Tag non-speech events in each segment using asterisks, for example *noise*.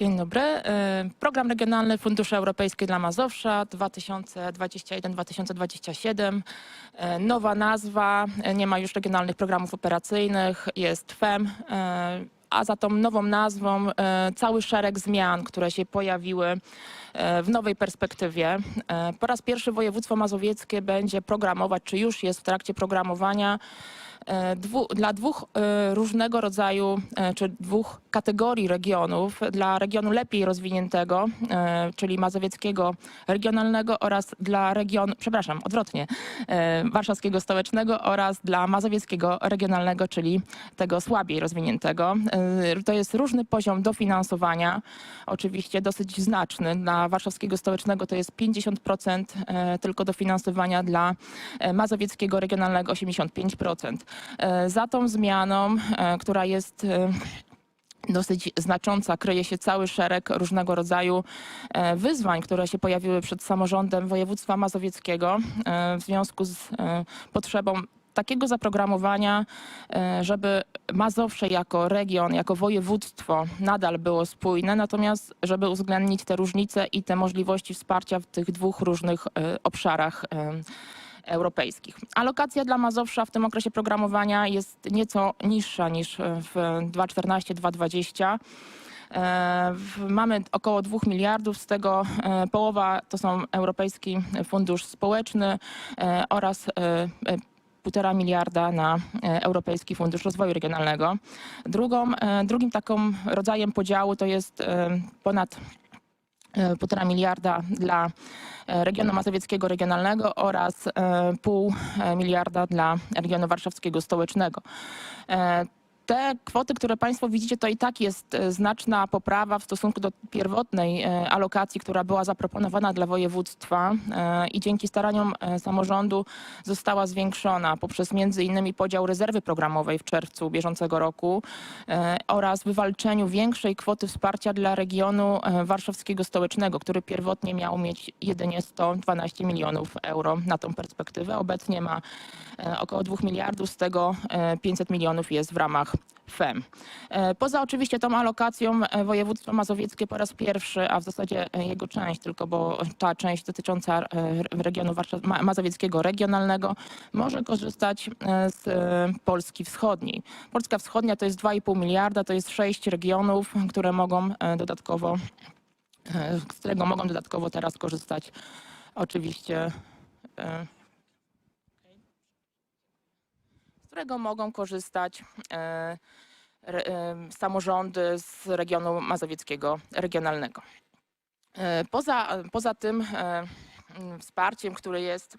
Dzień dobry. E, Program Regionalny Fundusze Europejskie dla Mazowsza 2021-2027. E, Nowa nazwa, e, nie ma już regionalnych programów operacyjnych, jest FEM, a za tą nową nazwą cały szereg zmian, które się pojawiły w nowej perspektywie. Po raz pierwszy województwo mazowieckie będzie programować, czy już jest w trakcie programowania dla dwóch różnego rodzaju, czy dwóch kategorii regionów. Dla regionu lepiej rozwiniętego, e, czyli mazowieckiego regionalnego oraz dla regionu, przepraszam, odwrotnie, e, warszawskiego stołecznego oraz dla mazowieckiego regionalnego, czyli tego słabiej rozwiniętego. E, To jest różny poziom dofinansowania, oczywiście dosyć znaczny. Dla warszawskiego stołecznego to jest 50% e, tylko dofinansowania, dla mazowieckiego regionalnego 85%. E, Za tą zmianą, która jest dosyć znacząca, kryje się cały szereg różnego rodzaju e, wyzwań, które się pojawiły przed samorządem województwa mazowieckiego e, w związku z e, potrzebą takiego zaprogramowania, żeby Mazowsze jako region, jako województwo nadal było spójne, natomiast żeby uwzględnić te różnice i te możliwości wsparcia w tych dwóch różnych obszarach europejskich. Alokacja dla Mazowsza w tym okresie programowania jest nieco niższa niż w 2014-2020. E, Mamy około 2 miliardów, z tego e, połowa to są Europejski Fundusz Społeczny e, oraz e, e, półtora miliarda na Europejski Fundusz Rozwoju Regionalnego. Drugą, drugim takim rodzajem podziału to jest ponad e, półtora miliarda dla e, regionu mazowieckiego regionalnego oraz e, pół e, miliarda dla regionu warszawskiego stołecznego. Te kwoty, które Państwo widzicie, to i tak jest e, znaczna poprawa w stosunku do pierwotnej e, alokacji, która była zaproponowana dla województwa e, i dzięki staraniom samorządu została zwiększona poprzez między innymi podział rezerwy programowej w czerwcu bieżącego roku oraz wywalczeniu większej kwoty wsparcia dla regionu warszawskiego stołecznego, który pierwotnie miał mieć jedynie 112 milionów euro na tą perspektywę. Obecnie ma około 2 miliardów, z tego e, 500 milionów jest w ramach FEM. E, Poza oczywiście tą alokacją e, województwo mazowieckie po raz pierwszy, a w zasadzie e, jego część tylko, bo ta część dotycząca regionu mazowieckiego regionalnego może korzystać z Polski Wschodniej. Polska Wschodnia to jest 2,5 miliarda, to jest sześć regionów, które mogą dodatkowo, z którego mogą dodatkowo teraz korzystać oczywiście e, z którego mogą korzystać e, e, samorządy z regionu mazowieckiego regionalnego. E, Poza, poza tym wsparciem, które jest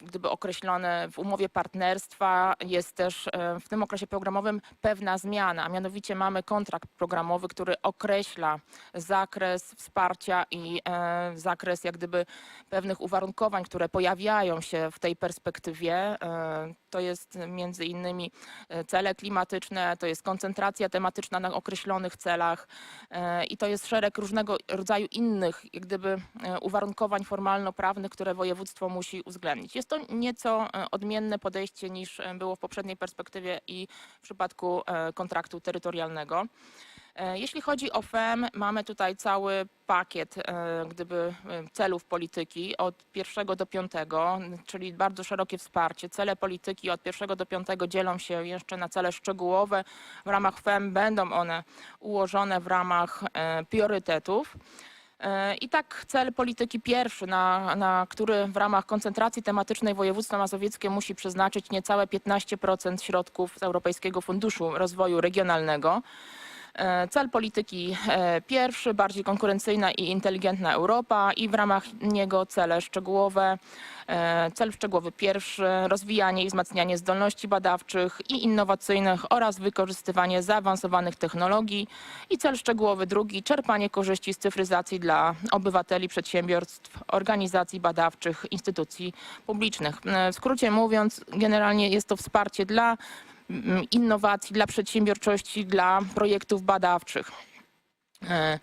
gdyby określone w umowie partnerstwa, jest też e, w tym okresie programowym pewna zmiana, a mianowicie mamy kontrakt programowy, który określa zakres wsparcia i e, zakres jak gdyby pewnych uwarunkowań, które pojawiają się w tej perspektywie. E, To jest między innymi e, cele klimatyczne, to jest koncentracja tematyczna na określonych celach e, i to jest szereg różnego rodzaju innych jak gdyby e, uwarunkowań formalno-prawnych, które województwo musi uwzględnić. Jest to nieco e, odmienne podejście niż e, było w poprzedniej perspektywie i w przypadku e, kontraktu terytorialnego. Jeśli chodzi o FEM, mamy tutaj cały pakiet gdyby celów polityki od pierwszego do piątego, czyli bardzo szerokie wsparcie. Cele polityki od pierwszego do piątego dzielą się jeszcze na cele szczegółowe. W ramach FEM będą one ułożone w ramach priorytetów. E, I tak cel polityki pierwszy, na, na który w ramach koncentracji tematycznej województwo mazowieckie musi przeznaczyć niecałe 15% środków z Europejskiego Funduszu Rozwoju Regionalnego. E, Cel polityki e, pierwszy, bardziej konkurencyjna i inteligentna Europa i w ramach niego cele szczegółowe. E, Cel szczegółowy pierwszy, rozwijanie i wzmacnianie zdolności badawczych i innowacyjnych oraz wykorzystywanie zaawansowanych technologii. I cel szczegółowy drugi, czerpanie korzyści z cyfryzacji dla obywateli, przedsiębiorstw, organizacji badawczych, instytucji publicznych. W skrócie mówiąc, generalnie jest to wsparcie dla innowacji, dla przedsiębiorczości, dla projektów badawczych. E,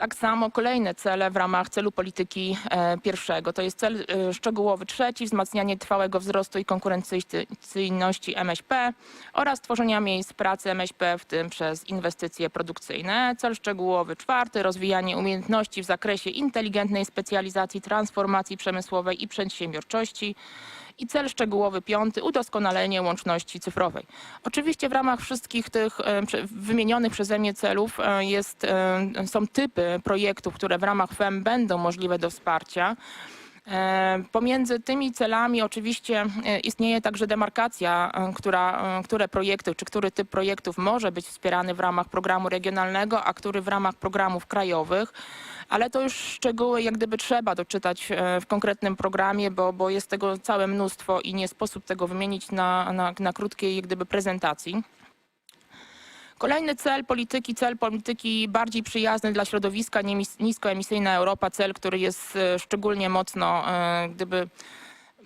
Tak samo kolejne cele w ramach celu polityki e, pierwszego. To jest cel e, szczegółowy trzeci, wzmacnianie trwałego wzrostu i konkurencyjności MŚP oraz tworzenia miejsc pracy MŚP, w tym przez inwestycje produkcyjne. Cel szczegółowy czwarty, rozwijanie umiejętności w zakresie inteligentnej specjalizacji, transformacji przemysłowej i przedsiębiorczości. I cel szczegółowy piąty, udoskonalenie łączności cyfrowej. Oczywiście w ramach wszystkich tych e, wymienionych przeze mnie celów e, jest, e, są typy projektów, które w ramach FEM będą możliwe do wsparcia. E, Pomiędzy tymi celami oczywiście e, istnieje także demarkacja, e, która, które projekty, czy który typ projektów może być wspierany w ramach programu regionalnego, a który w ramach programów krajowych. Ale to już szczegóły jak gdyby trzeba doczytać w konkretnym programie, bo, bo jest tego całe mnóstwo i nie sposób tego wymienić na, na, na krótkiej jak gdyby prezentacji. Kolejny cel polityki, cel polityki bardziej przyjazny dla środowiska, niskoemisyjna Europa, cel, który jest e, szczególnie mocno e, gdyby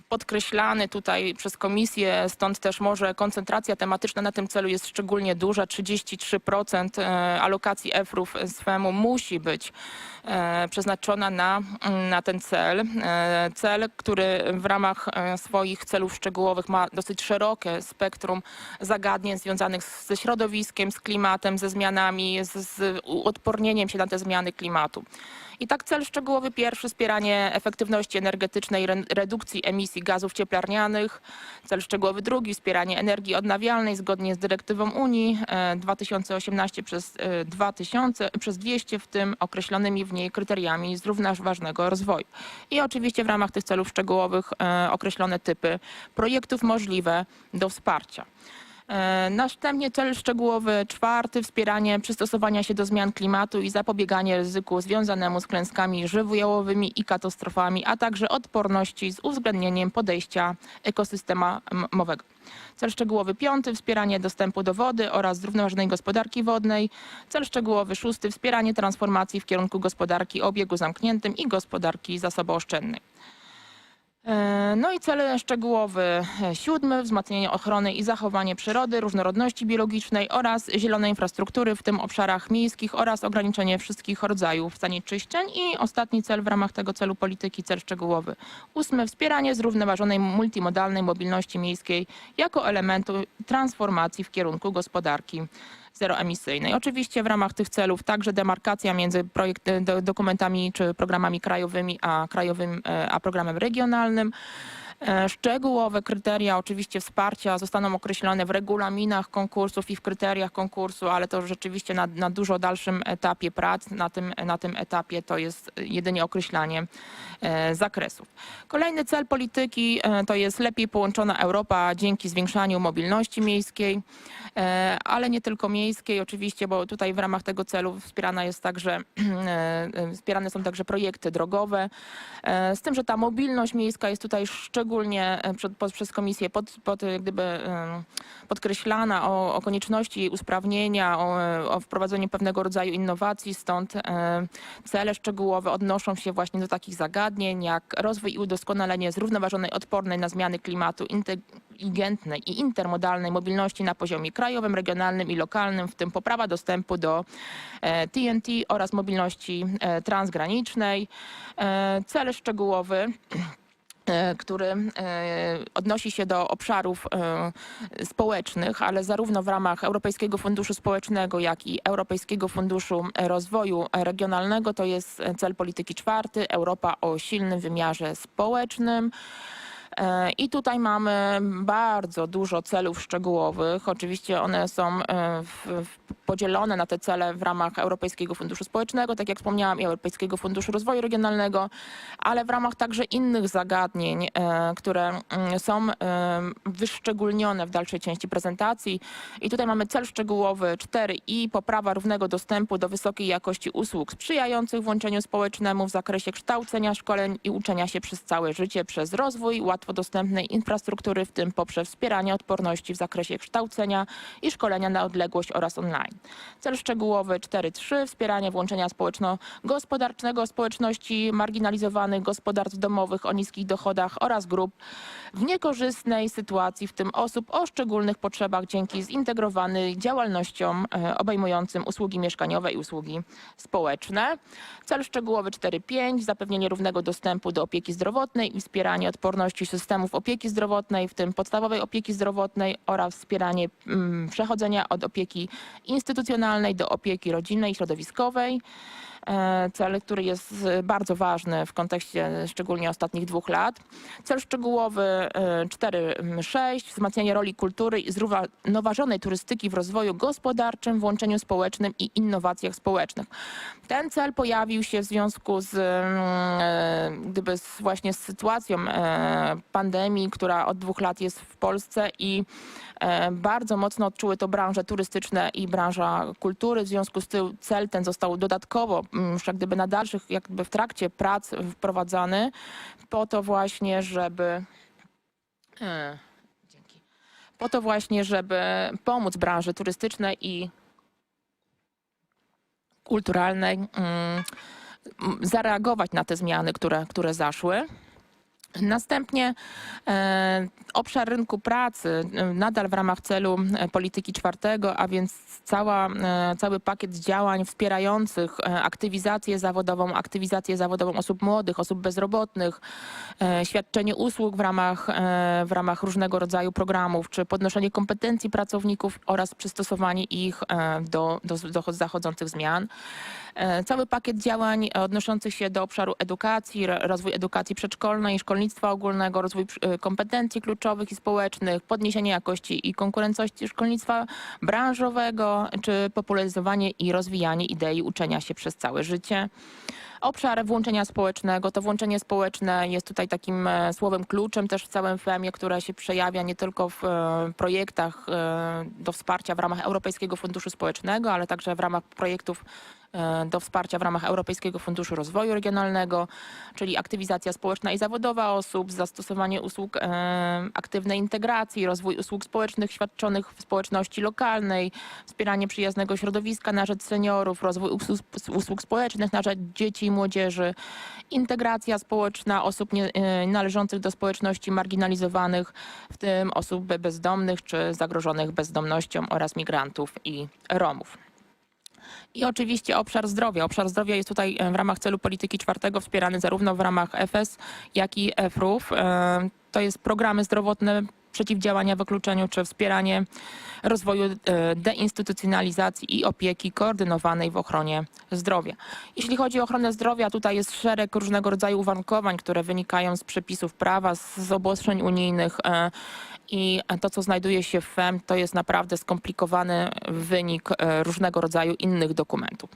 podkreślany tutaj przez komisję, stąd też może koncentracja tematyczna na tym celu jest szczególnie duża. 33% e, alokacji EFRów z FEM-u musi być e, przeznaczona na, na ten cel. E, Cel, który w ramach swoich celów szczegółowych ma dosyć szerokie spektrum zagadnień związanych ze środowiskiem, z klimatem, ze zmianami, z, z uodpornieniem się na te zmiany klimatu. I tak cel szczegółowy pierwszy, wspieranie efektywności energetycznej, re- redukcji emisji gazów cieplarnianych. Cel szczegółowy drugi, wspieranie energii odnawialnej zgodnie z dyrektywą Unii e, 2018 przez e, 2000, przez 200, w tym określonymi w niej kryteriami zrównoważonego rozwoju. I oczywiście w ramach tych celów szczegółowych e, określone typy projektów możliwe do wsparcia. E, Następnie cel szczegółowy czwarty, wspieranie przystosowania się do zmian klimatu i zapobieganie ryzyku związanemu z klęskami żywiołowymi i katastrofami, a także odporności z uwzględnieniem podejścia ekosystemowego. Cel szczegółowy piąty, wspieranie dostępu do wody oraz zrównoważonej gospodarki wodnej. Cel szczegółowy szósty, wspieranie transformacji w kierunku gospodarki o obiegu zamkniętym i gospodarki zasobooszczędnej. E, No i cel szczegółowy. Siódmy, wzmacnianie ochrony i zachowanie przyrody, różnorodności biologicznej oraz zielonej infrastruktury, w tym obszarach miejskich oraz ograniczenie wszystkich rodzajów zanieczyszczeń. I ostatni cel w ramach tego celu polityki, cel szczegółowy. Ósmy, wspieranie zrównoważonej multimodalnej mobilności miejskiej jako elementu transformacji w kierunku gospodarki zeroemisyjnej. Oczywiście w ramach tych celów także demarkacja między projekt, do, dokumentami czy programami krajowymi a krajowym, e, a programem regionalnym. E, Szczegółowe kryteria oczywiście wsparcia zostaną określone w regulaminach konkursów i w kryteriach konkursu, ale to rzeczywiście na, na dużo dalszym etapie prac. Na tym, na tym etapie to jest jedynie określanie e, zakresów. Kolejny cel polityki e, to jest lepiej połączona Europa dzięki zwiększaniu mobilności miejskiej, ale nie tylko miejskiej oczywiście, bo tutaj w ramach tego celu wspierana jest także, *clears throat* wspierane są także projekty drogowe, z tym, że ta mobilność miejska jest tutaj szczególnie e, przed, przez komisję pod, pod, jak gdyby, podkreślana o, o konieczności usprawnienia, o, o wprowadzeniu pewnego rodzaju innowacji, stąd e, cele szczegółowe odnoszą się właśnie do takich zagadnień jak rozwój i udoskonalenie zrównoważonej, odpornej na zmiany klimatu, inteligentnej i intermodalnej mobilności na poziomie krajowym, regionalnym i lokalnym, w tym poprawa dostępu do e, TNT oraz mobilności e, transgranicznej. E, Cel szczegółowy e, który e, odnosi się do obszarów e, społecznych, ale zarówno w ramach Europejskiego Funduszu Społecznego, jak i Europejskiego Funduszu Rozwoju Regionalnego to jest cel polityki czwarty, Europa o silnym wymiarze społecznym. E, I tutaj mamy bardzo dużo celów szczegółowych. Oczywiście one są e, w, w, podzielone na te cele w ramach Europejskiego Funduszu Społecznego, tak jak wspomniałam, i Europejskiego Funduszu Rozwoju Regionalnego, ale w ramach także innych zagadnień, e, które mm, są wyszczególnione w dalszej części prezentacji. I tutaj mamy cel szczegółowy 4 i poprawa równego dostępu do wysokiej jakości usług sprzyjających włączeniu społecznemu w zakresie kształcenia, szkoleń i uczenia się przez całe życie przez rozwój dostępnej infrastruktury, w tym poprzez wspieranie odporności w zakresie kształcenia i szkolenia na odległość oraz online. Cel szczegółowy 4.3 wspieranie włączenia społeczno-gospodarczego społeczności marginalizowanych, gospodarstw domowych o niskich dochodach oraz grup w niekorzystnej sytuacji, w tym osób o szczególnych potrzebach dzięki zintegrowanej działalnościom e, obejmującym usługi mieszkaniowe i usługi społeczne. Cel szczegółowy 4.5 zapewnienie równego dostępu do opieki zdrowotnej i wspieranie odporności systemów opieki zdrowotnej, w tym podstawowej opieki zdrowotnej oraz wspieranie mm, przechodzenia od opieki instytucjonalnej do opieki rodzinnej i środowiskowej. E, Cel, który jest e, bardzo ważny w kontekście szczególnie ostatnich dwóch lat. Cel szczegółowy e, 4.6 wzmacnianie roli kultury i zrównoważonej turystyki w rozwoju gospodarczym, włączeniu społecznym i innowacjach społecznych. Ten cel pojawił się w związku z, e, gdyby z, właśnie z sytuacją e, pandemii, która od dwóch lat jest w Polsce i e, bardzo mocno odczuły to branże turystyczne i branża kultury. W związku z tym cel ten został dodatkowo, już jak gdyby na dalszych, jakby w trakcie prac wprowadzany po to właśnie, żeby e, dzięki. Po to właśnie, żeby pomóc branży turystycznej i kulturalnej mm, zareagować na te zmiany, które, które zaszły. Następnie e, obszar rynku pracy e, nadal w ramach celu e, polityki czwartego, a więc cała, cały pakiet działań wspierających aktywizację zawodową, aktywizację zawodową osób młodych, osób bezrobotnych, świadczenie usług w ramach, w ramach różnego rodzaju programów, czy podnoszenie kompetencji pracowników oraz przystosowanie ich do, do, do zachodzących zmian. Cały pakiet działań odnoszących się do obszaru edukacji, ro- rozwój edukacji przedszkolnej, szkolnictwa ogólnego, rozwój e, kompetencji kluczowych i społecznych, podniesienie jakości i konkurencyjności szkolnictwa branżowego, czy popularyzowanie i rozwijanie idei uczenia się przez całe życie. Obszar włączenia społecznego, to włączenie społeczne jest tutaj takim e, słowem kluczem też w całym FEM-ie, które się przejawia nie tylko w e, projektach e, do wsparcia w ramach Europejskiego Funduszu Społecznego, ale także w ramach projektów do wsparcia w ramach Europejskiego Funduszu Rozwoju Regionalnego, czyli aktywizacja społeczna i zawodowa osób, zastosowanie usług aktywnej integracji, rozwój usług społecznych świadczonych w społeczności lokalnej, wspieranie przyjaznego środowiska na rzecz seniorów, rozwój usług społecznych na rzecz dzieci i młodzieży, integracja społeczna osób nie, e, należących do społeczności marginalizowanych, w tym osób be- bezdomnych czy zagrożonych bezdomnością oraz migrantów i Romów. I oczywiście obszar zdrowia. Obszar zdrowia jest tutaj e, w ramach celu polityki czwartego wspierany zarówno w ramach FS, jak i EFRów. E, To jest programy zdrowotne przeciwdziałania wykluczeniu czy wspieranie rozwoju e, deinstytucjonalizacji i opieki koordynowanej w ochronie zdrowia. Jeśli chodzi o ochronę zdrowia, tutaj jest szereg różnego rodzaju uwarunkowań, które wynikają z przepisów prawa, z, obostrzeń unijnych e, i to, co znajduje się w FEM, to jest naprawdę skomplikowany wynik e, różnego rodzaju innych dokumentów.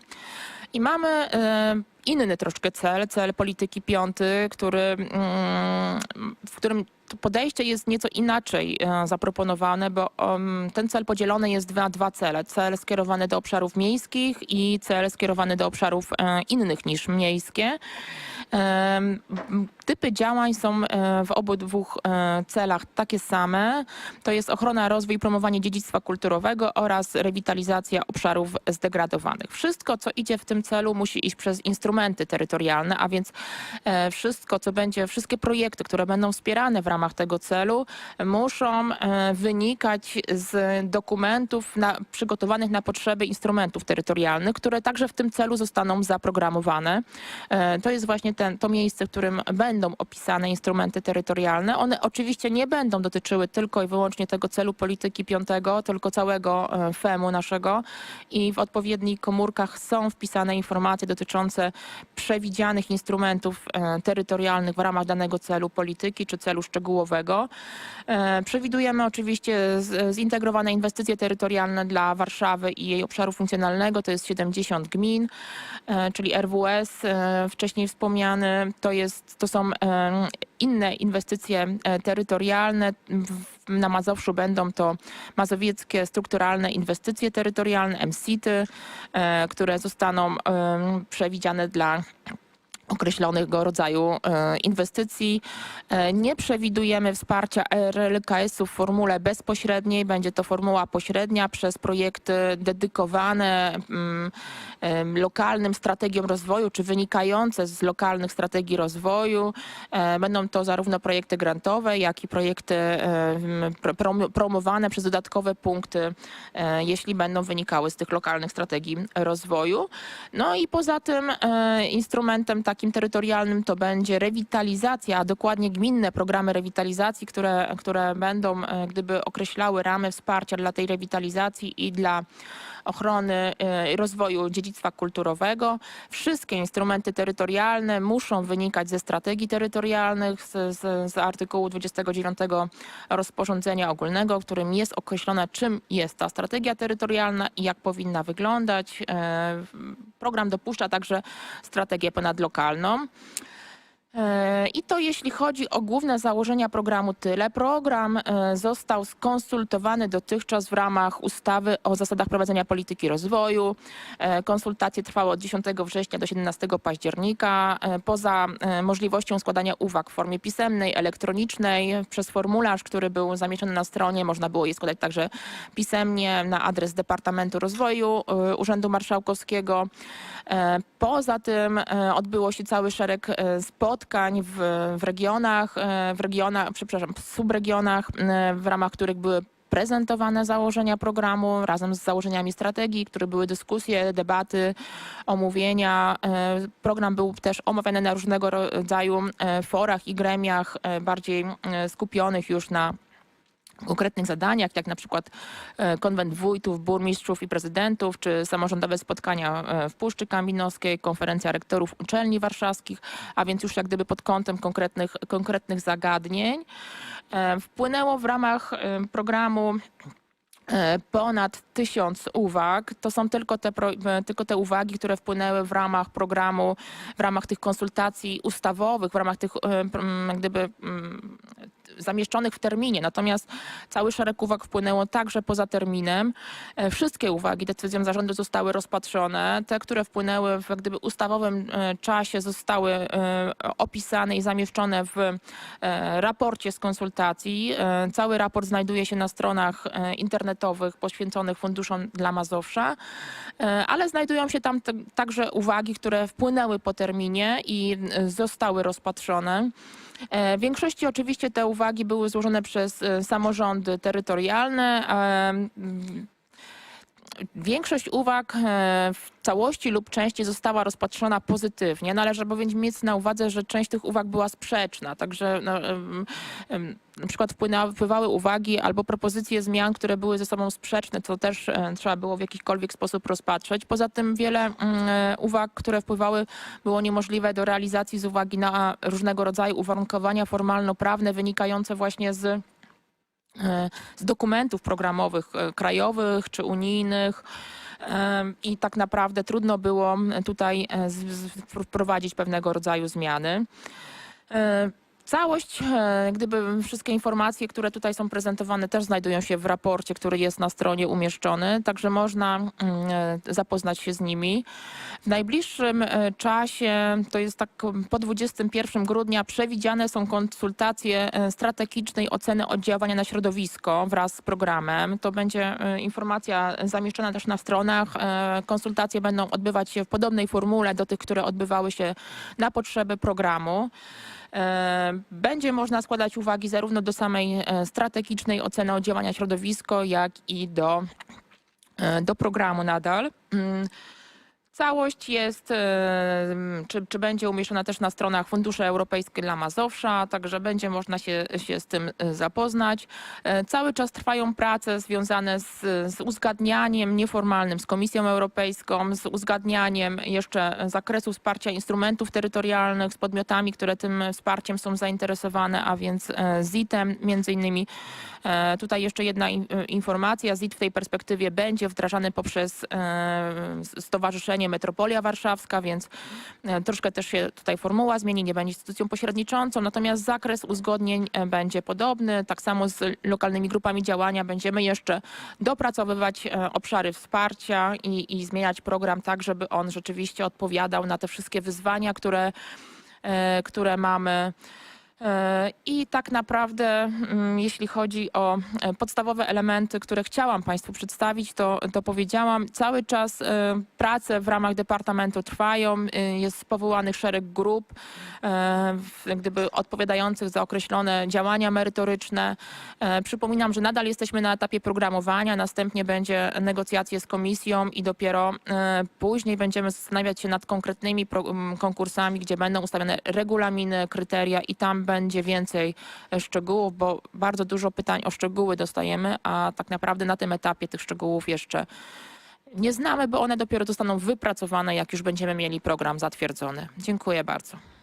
I mamy e, inny troszkę cel, cel polityki piąty, który, mm, w którym to podejście jest nieco inaczej e, zaproponowane, bo um, ten cel podzielony jest na dwa cele. Cel skierowany do obszarów miejskich i cel skierowany do obszarów e, innych niż miejskie. Typy działań są e, w obu dwóch e, celach takie same. To jest ochrona, rozwój i promowanie dziedzictwa kulturowego oraz rewitalizacja obszarów zdegradowanych. Wszystko, co idzie w tym celu, musi iść przez instrumenty terytorialne, a więc e, wszystko, co będzie, wszystkie projekty, które będą wspierane w ramach tego celu, muszą wynikać z dokumentów na, przygotowanych na potrzeby instrumentów terytorialnych, które także w tym celu zostaną zaprogramowane. To jest właśnie ten, to miejsce, w którym będą opisane instrumenty terytorialne. One oczywiście nie będą dotyczyły tylko i wyłącznie tego celu polityki piątego, tylko całego e, FEM-u naszego i w odpowiednich komórkach są wpisane informacje dotyczące przewidzianych instrumentów e, terytorialnych w ramach danego celu polityki czy celu szczegółowego. E, Przewidujemy oczywiście zintegrowane inwestycje terytorialne dla Warszawy i jej obszaru funkcjonalnego, to jest 70 gmin, czyli RWS wcześniej to, jest, to są inne inwestycje e, terytorialne. Na Mazowszu będą to mazowieckie strukturalne inwestycje terytorialne, MSIT-y, e, które zostaną przewidziane dla określonego rodzaju e, inwestycji. E, Nie przewidujemy wsparcia RLKS-u w formule bezpośredniej. Będzie to formuła pośrednia przez projekty dedykowane mm, em, lokalnym strategiom rozwoju, czy wynikające z lokalnych strategii rozwoju. E, Będą to zarówno projekty grantowe, jak i projekty e, promowane przez dodatkowe punkty, e, jeśli będą wynikały z tych lokalnych strategii rozwoju. No i poza tym e, instrumentem takim terytorialnym to będzie rewitalizacja, a dokładnie gminne programy rewitalizacji, które, które będą e, gdyby określały ramy wsparcia dla tej rewitalizacji i dla ochrony e, i rozwoju dziedzictwa kulturowego. Wszystkie instrumenty terytorialne muszą wynikać ze strategii terytorialnych, z, z, z artykułu 29 rozporządzenia ogólnego, w którym jest określone, czym jest ta strategia terytorialna i jak powinna wyglądać. E, Program dopuszcza także strategię ponadlokalną. E, I to jeśli chodzi o główne założenia programu Tyle. Program e, został skonsultowany dotychczas w ramach ustawy o zasadach prowadzenia polityki rozwoju. E, Konsultacje trwały od 10 września do 17 października. Poza możliwością składania uwag w formie pisemnej, elektronicznej, przez formularz, który był zamieszczony na stronie, można było je składać także pisemnie na adres Departamentu Rozwoju Urzędu Marszałkowskiego. Poza tym odbyło się cały szereg e, spotkań w, w regionach, e, w regionach, przepraszam, w subregionach, e, w ramach których były prezentowane założenia programu razem z założeniami strategii, które były dyskusje, debaty, omówienia. E, Program był też omawiany na różnego rodzaju forach i gremiach bardziej skupionych już na konkretnych zadaniach, jak na przykład e, konwent wójtów, burmistrzów i prezydentów, czy samorządowe spotkania e, w Puszczy Kambinowskiej, konferencja rektorów uczelni warszawskich, a więc już jak gdyby pod kątem konkretnych, konkretnych zagadnień. E, Wpłynęło w ramach programu ponad tysiąc uwag. To są tylko te, tylko te uwagi, które wpłynęły w ramach programu, w ramach tych konsultacji ustawowych, w ramach tych jak gdyby zamieszczonych w terminie. Natomiast cały szereg uwag wpłynęło także poza terminem. E, Wszystkie uwagi decyzją zarządu zostały rozpatrzone. Te, które wpłynęły w jak gdyby ustawowym e, czasie zostały e, opisane i zamieszczone w raporcie z konsultacji. Cały raport znajduje się na stronach internetowych poświęconych funduszom dla Mazowsza, ale znajdują się tam także uwagi, które wpłynęły po terminie i zostały rozpatrzone. E, W większości oczywiście te uwagi były złożone przez e, samorządy terytorialne. Większość uwag e, w całości lub części została rozpatrzona pozytywnie. Należy bowiem mieć na uwadze, że część tych uwag była sprzeczna. Także no, na przykład wpłynęły, wpływały uwagi albo propozycje zmian, które były ze sobą sprzeczne, co też e, trzeba było w jakikolwiek sposób rozpatrzeć. Poza tym wiele mm, e, uwag, które wpływały, było niemożliwe do realizacji z uwagi na różnego rodzaju uwarunkowania formalno-prawne wynikające właśnie z z dokumentów programowych e, krajowych czy unijnych. I tak naprawdę trudno było tutaj e, wprowadzić pewnego rodzaju zmiany. Całość, e, gdyby wszystkie informacje, które tutaj są prezentowane, też znajdują się w raporcie, który jest na stronie umieszczony, także można mm, e, zapoznać się z nimi. W najbliższym e, czasie, to jest tak po 21 grudnia, przewidziane są konsultacje strategicznej oceny oddziaływania na środowisko wraz z programem. To będzie informacja zamieszczona też na stronach. Konsultacje będą odbywać się w podobnej formule do tych, które odbywały się na potrzeby programu. E, Będzie można składać uwagi zarówno do samej e, strategicznej oceny oddziaływania środowisko, jak i do, e, do programu nadal. Całość jest, e, czy, czy będzie umieszczona też na stronach Fundusze Europejskie dla Mazowsza, także będzie można się, się z tym e, zapoznać. E, Cały czas trwają prace związane z, z uzgadnianiem nieformalnym z Komisją Europejską, z uzgadnianiem jeszcze zakresu wsparcia instrumentów terytorialnych z podmiotami, które tym wsparciem są zainteresowane, a więc ZIT-em między innymi. Tutaj jeszcze jedna in- informacja. ZIT w tej perspektywie będzie wdrażany poprzez Stowarzyszenie metropolia warszawska, więc e, troszkę też się tutaj formuła zmieni, nie będzie instytucją pośredniczącą, natomiast zakres uzgodnień e, będzie podobny. Tak samo z lokalnymi grupami działania będziemy jeszcze dopracowywać e, obszary wsparcia i, i zmieniać program tak, żeby on rzeczywiście odpowiadał na te wszystkie wyzwania, które, które mamy. E, I tak naprawdę, mm, jeśli chodzi o e, podstawowe elementy, które chciałam Państwu przedstawić, to, to powiedziałam, cały czas e, prace w ramach Departamentu trwają, jest powołanych szereg grup, gdyby odpowiadających za określone działania merytoryczne. Przypominam, że nadal jesteśmy na etapie programowania, następnie będzie negocjacje z komisją i dopiero później będziemy zastanawiać się nad konkretnymi konkursami, gdzie będą ustawione regulaminy, kryteria i tam będzie więcej e, szczegółów, bo bardzo dużo pytań o szczegóły dostajemy, a tak naprawdę na tym etapie tych szczegółów jeszcze nie znamy, bo one dopiero zostaną wypracowane, jak już będziemy mieli program zatwierdzony. Dziękuję bardzo.